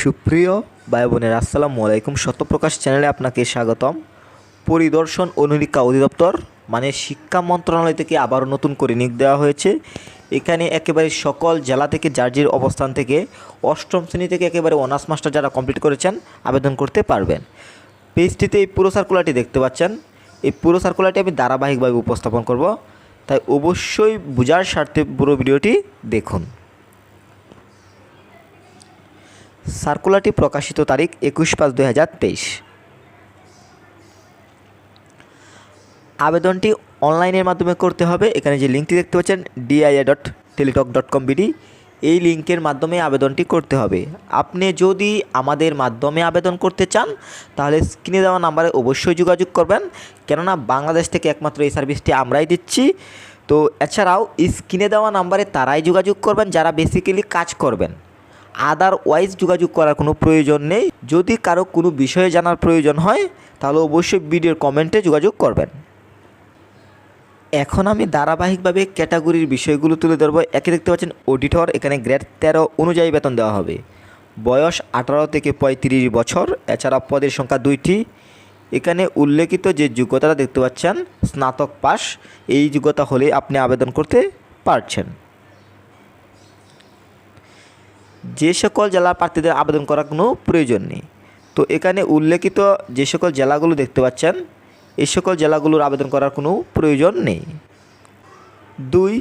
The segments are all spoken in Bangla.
সুপ্রিয় ভাই বোনের, আসসালামু আলাইকুম। সত্যপ্রকাশ চ্যানেলে আপনাকে স্বাগতম। পরিদর্শন ও নিরীক্ষা অধিদপ্তর মানে শিক্ষা মন্ত্রণালয় থেকে আবারও নতুন করে নিয়োগ দেওয়া হয়েছে। এখানে একেবারে সকল জেলা থেকে যার অবস্থান থেকে অষ্টম শ্রেণি থেকে একেবারে অনার্স মাস্টার যারা কমপ্লিট করেছেন, আবেদন করতে পারবেন। পেজটিতে এই পুরো সার্কুলারটি দেখতে পাচ্ছেন। এই পুরো সার্কুলারটি আমি ধারাবাহিকভাবে উপস্থাপন করব। তাই অবশ্যই বোঝার স্বার্থে পুরো ভিডিওটি দেখুন। সার্কুলারটি প্রকাশিত তারিখ একুশ পাঁচ দুই হাজার তেইশ। আবেদনটি অনলাইনের মাধ্যমে করতে হবে। এখানে যে লিঙ্কটি দেখতে পাচ্ছেন DIA dot Teletalk dot com BD এই লিঙ্কের মাধ্যমে আবেদনটি করতে হবে। আপনি যদি আমাদের মাধ্যমে আবেদন করতে চান, তাহলে স্ক্রিনে দেওয়া নাম্বারে অবশ্যই যোগাযোগ করবেন। কেননা বাংলাদেশ থেকে একমাত্র এই সার্ভিসটি আমরাই দিচ্ছি। তো এছাড়াও স্ক্রিনে দেওয়া নাম্বারে তারাই যোগাযোগ করবেন, যারা বেসিক্যালি কাজ করবেন। আদারওয়াইজ যোগাযোগ করার কোনো প্রয়োজন নেই। যদি কারও কোনো বিষয়ে জানার প্রয়োজন হয়, তাহলে অবশ্যই ভিডিওর কমেন্টে যোগাযোগ করবেন। এখন আমি ধারাবাহিকভাবে ক্যাটাগরির বিষয়গুলো তুলে ধরবো। একে দেখতে পাচ্ছেন অডিটর, এখানে গ্রেড তেরো অনুযায়ী বেতন দেওয়া হবে। বয়স আঠারো থেকে পঁয়ত্রিশ বছর, এছাড়া পদের সংখ্যা দুইটি। এখানে উল্লেখিত যে যোগ্যতাটা দেখতে পাচ্ছেন, স্নাতক পাস এই যোগ্যতা হলে আপনি আবেদন করতে পারছেন। যে সকল জেলার প্রার্থীদের আবেদন করার কোনো প্রয়োজন নেই। তো এখানে উল্লেখিত যে সকল জেলাগুলো দেখতে পাচ্ছেন এই সকল জেলাগুলোর আবেদন করার কোনো প্রয়োজন নেই। দুই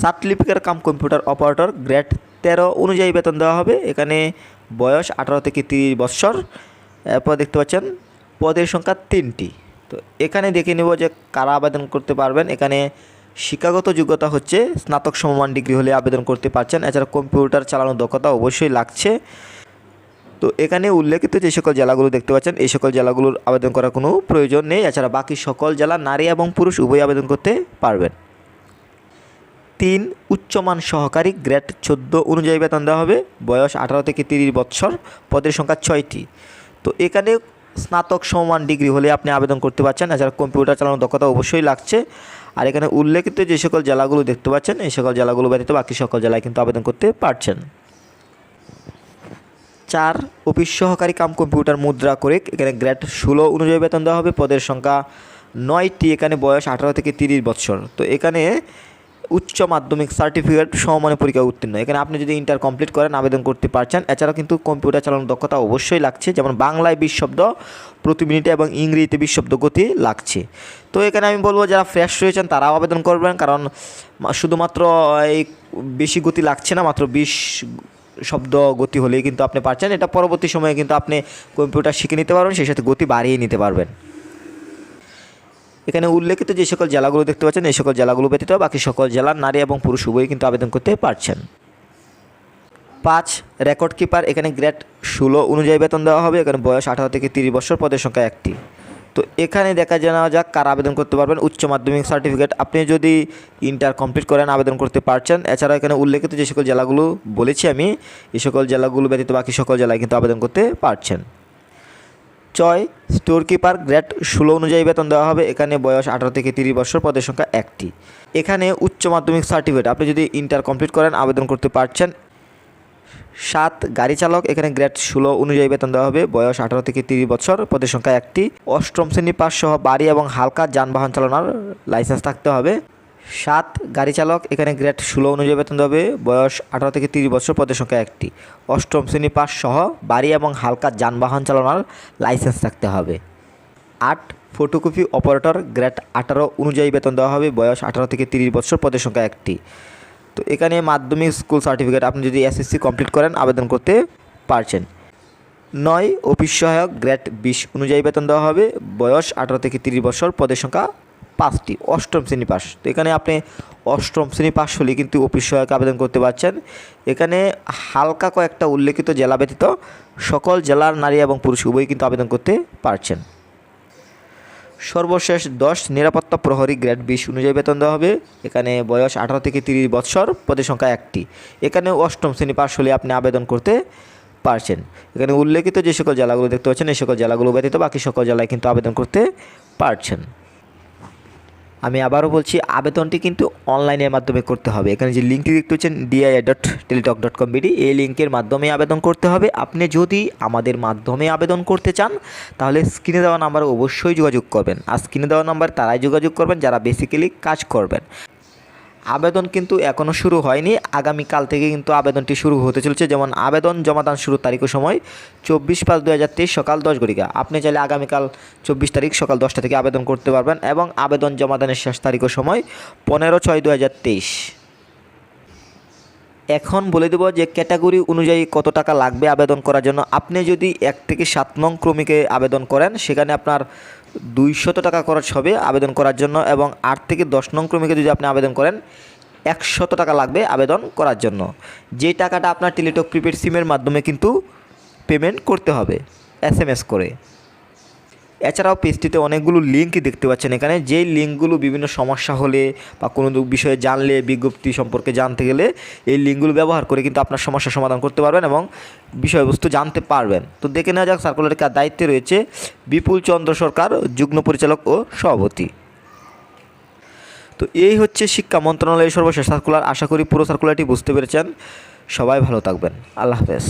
certificate cum computer operator grade তেরো অনুযায়ী বেতন দেওয়া হবে। এখানে বয়স আঠারো থেকে তিরিশ বৎসর। এরপর দেখতে পাচ্ছেন, পদের সংখ্যা তিনটি। তো এখানে দেখে নেব যে কারা আবেদন করতে পারবেন। এখানে শিক্ষাগত যোগ্যতা হচ্ছে স্নাতক সমমান ডিগ্রি হলে আবেদন করতে পারছেন। এছাড়া কম্পিউটার চালানোর দক্ষতা অবশ্যই লাগছে। তো এখানে উল্লেখিত যে সকল জেলাগুলো দেখতে পাচ্ছেন, এই সকল জেলাগুলোর আবেদন করার কোনো প্রয়োজন নেই। এছাড়া বাকি সকল জেলা নারী এবং পুরুষ উভয় আবেদন করতে পারবেন। তিন, উচ্চমান সহকারী গ্রেড চোদ্দ অনুযায়ী বেতন দেওয়া হবে। বয়স আঠারো থেকে তিরিশ বৎসর। পদের সংখ্যা ছয়টি। তো এখানে স্নাতক সমমান ডিগ্রি হলে আপনি আবেদন করতে পারছেন। এছাড়া কম্পিউটার চালানোর দক্ষতা অবশ্যই লাগছে। আর এখানে উল্লেখিত যে সকল জেলাগুলো দেখতে পাচ্ছেন, এই সকল জেলাগুলো ব্যতীত বাকি সকল জেলায় কিন্তু আবেদন করতে পারছেন। চার, অফিস সহকারী কাম কম্পিউটার মুদ্রা করে এখানে গ্রেড ষোলো অনুযায়ী বেতন দেওয়া হবে। পদের সংখ্যা নয়টি, এখানে বয়স আঠারো থেকে তিরিশ বছর তো এখানে উচ্চ মাধ্যমিক সার্টিফিকেট সমমানের পরীক্ষা উত্তীর্ণ। এখানে আপনি যদি ইন্টার কমপ্লিট করেন, আবেদন করতে পারছেন। এছাড়াও কিন্তু কম্পিউটার চালানোর দক্ষতা অবশ্যই লাগছে। যেমন বাংলায় বিশ শব্দ প্রতি মিনিটে এবং ইংরেজিতে বিশ শব্দ গতি লাগছে। তো এখানে আমি বলব, যারা ফ্রেশ রয়েছেন, তারাও আবেদন করবেন। কারণ শুধুমাত্র এই বেশি গতি লাগছে না, মাত্র বিশ শব্দ গতি হলেই কিন্তু আপনি পারছেন। এটা পরবর্তী সময়ে কিন্তু আপনি কম্পিউটার শিখে নিতে পারবেন, সেই সাথে গতি বাড়িয়ে নিতে পারবেন। এখানে উল্লেখিত যে সকল জেলাগুলো দেখতে পাচ্ছেন, এই সকল জেলাগুলো ব্যতীত বাকি সকল জেলার নারী এবং পুরুষ উভয়ই কিন্তু আবেদন করতে পারছেন। পাঁচ, রেকর্ড কিপার, এখানে গ্রেড ষোলো অনুযায়ী বেতন দেওয়া হবে, এখানে বয়স আঠারো থেকে তিরিশ বছর, পদের সংখ্যা একটি। তো এখানে দেখা জানা যাক কারা আবেদন করতে পারবেন, উচ্চ মাধ্যমিক সার্টিফিকেট আপনি যদি ইন্টার কমপ্লিট করেন, আবেদন করতে পারছেন। এছাড়া এখানে উল্লেখিত যে সকল জেলাগুলো বলেছি আমি এই সকল জেলাগুলো ব্যতীত বাকি সকল জেলায় কিন্তু আবেদন করতে পারছেন। ছয় স্টোর কিপার গ্রেড ষোলো অনুযায়ী বেতন দেওয়া হবে। এখানে বয়স আঠারো থেকে তিরিশ বছর, পদের সংখ্যা একটি। এখানে উচ্চ মাধ্যমিক সার্টিফিকেট আপনি যদি ইন্টার কমপ্লিট করেন, আবেদন করতে পারছেন। সাত গাড়ি চালক, এখানে গ্রেড ষোলো অনুযায়ী বেতন দেওয়া হবে। বয়স আঠারো থেকে তিরিশ বছর, পদের সংখ্যা একটি। অষ্টম শ্রেণি পাস সহ বাড়ি এবং হালকা যানবাহন চালানোর লাইসেন্স থাকতে হবে। সাত গাড়ি চালক, এখানে গ্রেড ষোলো অনুযায়ী বেতন হবে, বয়স আঠারো থেকে তিরিশ বছর পদের সংখ্যা একটি। অষ্টম শ্রেণি পাস সহ বাড়ি এবং হালকা যানবাহন চালানোর লাইসেন্স থাকতে হবে। আট, ফটোকপি অপারেটর, গ্রেড আঠারো অনুযায়ী বেতন দেওয়া হবে, বয়স আঠারো থেকে তিরিশ বছর পদের সংখ্যা একটি। তো এখানে মাধ্যমিক স্কুল সার্টিফিকেট আপনি যদি এসএসসি কমপ্লিট করেন, আবেদন করতে পারছেন। নয়, অফিস সহায়ক, গ্রেড বিশ অনুযায়ী বেতন দেওয়া হবে, বয়স আঠারো থেকে তিরিশ বছর পদের সংখ্যা পাঁচটি অষ্টম শ্রেণি পাস। তো এখানে আপনি অষ্টম শ্রেণি পাস হলে কিন্তু অফিস সহায়ক আবেদন করতে পারছেন। এখানে হালকা কয়েকটা উল্লেখিত জেলা ব্যতীত সকল জেলার নারী এবং পুরুষ উভয়ই কিন্তু আবেদন করতে পারছেন। সর্বশেষ দশ নিরাপত্তা প্রহরী গ্রেড বিশ অনুযায়ী বেতন দেওয়া হবে। এখানে বয়স আঠারো থেকে তিরিশ বৎসর পদের সংখ্যা একটি। এখানে অষ্টম শ্রেণি পাশ হলে আপনি আবেদন করতে পারছেন। এখানে উল্লেখিত যে সকল জেলাগুলো দেখতে পাচ্ছেন, এই সকল জেলাগুলো ব্যতীত বাকি সকল জেলায় কিন্তু আবেদন করতে পারছেন। আমি আবারও বলছি, আবেদনটি কিন্তু অনলাইনের মাধ্যমে করতে হবে। এখানে যে লিঙ্কটি দেখতে পাচ্ছেন DI dot Teletalk dot com BD এই লিঙ্কের মাধ্যমে আবেদন করতে হবে। আপনি যদি আমাদের মাধ্যমে আবেদন করতে চান, তাহলে স্ক্রিনে দেওয়া নাম্বার অবশ্যই যোগাযোগ করবেন। আর স্ক্রিনে দেওয়া নাম্বার তারাই যোগাযোগ করবেন, যারা বেসিক্যালি কাজ করবেন। আবেদন কিন্তু এখনও শুরু হয়নি। আগামীকাল থেকে কিন্তু আবেদনটি শুরু হতে চলেছে। যেমন আবেদন, জমাদান শুরুর তারিখ ও সময় চব্বিশ পাঁচ দু হাজার তেইশ সকাল দশ ঘটিকা আপনি চাইলে আগামীকাল চব্বিশ তারিখ সকাল দশটা থেকে আবেদন করতে পারবেন এবং আবেদন জমাদানের শেষ তারিখ ও সময় পনেরো ছয় দু হাজার তেইশ। এখন বলে দেবো যে ক্যাটাগরি অনুযায়ী কত টাকা লাগবে আবেদন করার জন্য। আপনি যদি এক থেকে সাত নং ক্রমিকে আবেদন করেন, সেখানে আপনার দুইশত টাকা খরচ হবে আবেদন করার জন্য এবং আট থেকে দশ নং ক্রমিকে যদি আপনি আবেদন করেন, একশত টাকা লাগবে আবেদন করার জন্য। যে টাকাটা আপনার টেলিটক প্রিপেড সিমের মাধ্যমে কিন্তু পেমেন্ট করতে হবে এস করে। এছাড়াও পেজটিতে অনেকগুলো লিঙ্ক দেখতে পাচ্ছেন এখানে। যেই লিঙ্কগুলো বিভিন্ন সমস্যা হলে বা কোনো বিষয়ে জানলে, বিজ্ঞপ্তি সম্পর্কে জানতে গেলে এই লিঙ্কগুলো ব্যবহার করে কিন্তু আপনার সমস্যার সমাধান করতে পারবেন এবং বিষয়বস্তু জানতে পারবেন। তো দেখে নেওয়া যাক সার্কুলারের কার দায়িত্বে রয়েছে বিপুল চন্দ্র সরকার, যুগ্ম পরিচালক ও সভাপতি। তো এই হচ্ছে শিক্ষা মন্ত্রণালয়ের সর্বশেষ সার্কুলার আশা করি পুরো সার্কুলারটি বুঝতে পেরেছেন। সবাই ভালো থাকবেন। আল্লাহ হাফেজ।